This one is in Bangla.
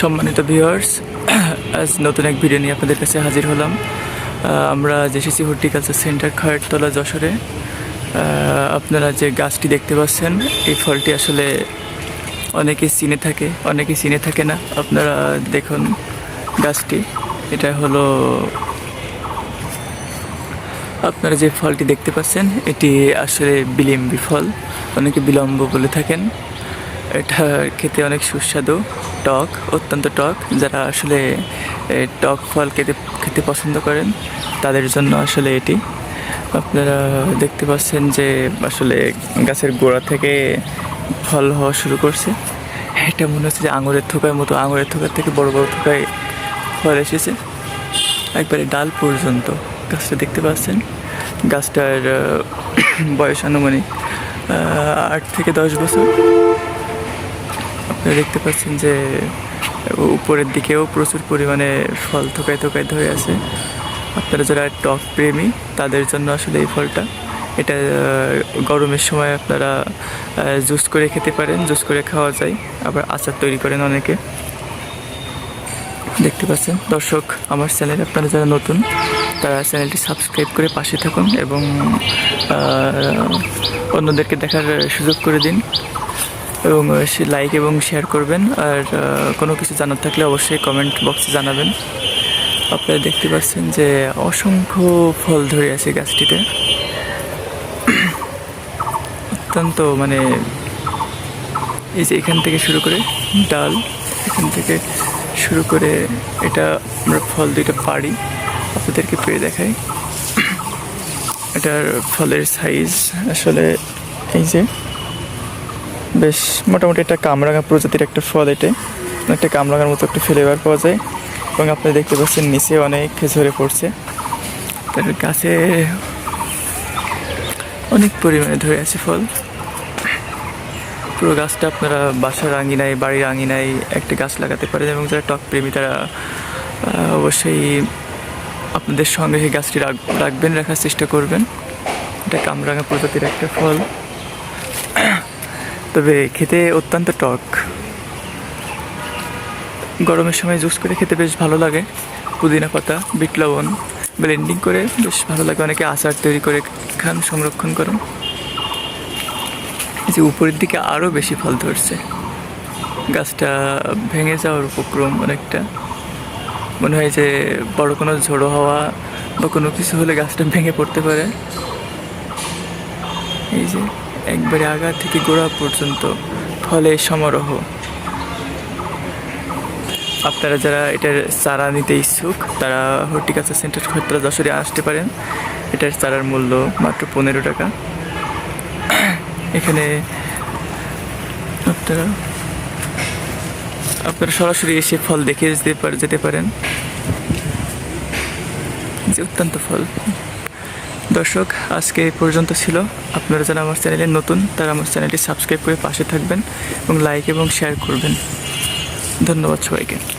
সম্মানিত ভিউয়ার্স আজ নতুন এক ভিডিও নিয়ে আপনাদের কাছে হাজির হলাম। আমরা যে এসেছি হর্টিকালচার সেন্টার খায়েরতলা যশোরে। আপনারা যে গাছটি দেখতে পাচ্ছেন, এই ফলটি আসলে অনেকে চিনে থাকে অনেকে চিনে থাকে না। আপনারা দেখুন গাছটি। এটা হলো আপনারা যে ফলটি দেখতে পাচ্ছেন, এটি আসলে বিলিম্বি ফল। অনেকে বিলম্ব বলে থাকেন। এটা খেতে অনেক সুস্বাদু, টক, অত্যন্ত টক। যারা আসলে টক ফল খেতে খেতে পছন্দ করেন, তাদের জন্য আসলে এটি। আপনারা দেখতে পাচ্ছেন যে আসলে গাছের গোড়া থেকে ফল হওয়া শুরু করছে। এটা মনে হচ্ছে যে আঙুরের থোকার মতো, আঙুরের থোকার থেকে বড় বড় থোকায় ফল এসেছে। একবারে ডাল পর্যন্ত গাছটা দেখতে পাচ্ছেন। গাছটার বয়স আনুমানিক আট থেকে দশ বছর। আপনারা দেখতে পাচ্ছেন যে উপরের দিকেও প্রচুর পরিমাণে ফল থোকায় থোকায় ধরে আছে। আপনারা যারা টক প্রেমী, তাদের জন্য আসলে এই ফলটা। এটা গরমের সময় আপনারা জুস করে খেতে পারেন, জুস করে খাওয়া যায়। আবার আচার তৈরি করেন অনেকে। দেখতে পাচ্ছেন? দর্শক, আমার চ্যানেলে আপনারা যারা নতুন, তারা চ্যানেলটি সাবস্ক্রাইব করে পাশে থাকুন এবং অন্যদেরকে দেখার সুযোগ করে দিন। এবং লাইক এবং শেয়ার করবেন। আর কোনো কিছু জানার থাকলে অবশ্যই কমেন্ট বক্সে জানাবেন। আপনারা দেখতে পাচ্ছেন যে অসংখ্য ফল ধরে আছে গাছটিতে। অত্যন্ত মানে এই যে এখান থেকে শুরু করে ডাল, এখান থেকে শুরু করে এটা আমরা ফল দুইটা পারি আপনাদেরকে পেয়ে দেখাই। এটার ফলের সাইজ আসলে এই যে বেশ, মোটামুটি একটা কামরাঙা প্রজাতির একটা ফল এটা। একটা কামরাঙার মতো একটা ফ্লেভার পাওয়া যায়। এবং আপনি দেখতে পাচ্ছেন নিচে অনেক ঝরে পড়ছে। তার গাছে অনেক পরিমাণে ধরে আছে ফল। পুরো গাছটা আপনারা বাসার আঙিনায়, বাড়ির আঙিনায় একটা গাছ লাগাতে পারেন এবং যারা টক প্রেমী তারা অবশ্যই আপনাদের সঙ্গে সেই গাছটি রাখ, রাখবেন, রাখার চেষ্টা করবেন। এটা কামরাঙা প্রজাতির একটা ফল। তবে খেতে অত্যন্ত টক। গরমের সময় জুস করে খেতে বেশ ভালো লাগে। পুদিনা পাতা, বিট লবণ ব্লেন্ডিং করে বেশ ভালো লাগে। অনেকে আচার তৈরি করে খান, সংরক্ষণ করেন। যে উপরের দিকে আরও বেশি ফল ধরছে। গাছটা ভেঙে যাওয়ার উপক্রম অনেকটা। মনে হয় যে বড় কোনো ঝোড়ো হওয়া বা কোনো কিছু হলে গাছটা ভেঙে পড়তে পারে। এই যে একবারে আগা থেকে গোড়া পর্যন্ত ফলে সমারোহ। আপনারা যারা এটার চারা নিতে ইচ্ছুক, তারা হর্টিকালচার সেন্টার খরতলা যশোরে আসতে পারেন। এটার চারার মূল্য মাত্র পনেরো টাকা। এখানে আপনারা আপনারা সরাসরি এসে ফল দেখে যেতে যেতে পারেন। যে অত্যন্ত ফল। দর্শক, আজকে এই পর্যন্ত ছিল। আপনারা যারা আমার চ্যানেলে নতুন, তারা আমার চ্যানেলটি সাবস্ক্রাইব করে পাশে থাকবেন এবং লাইক এবং শেয়ার করবেন। ধন্যবাদ সবাইকে।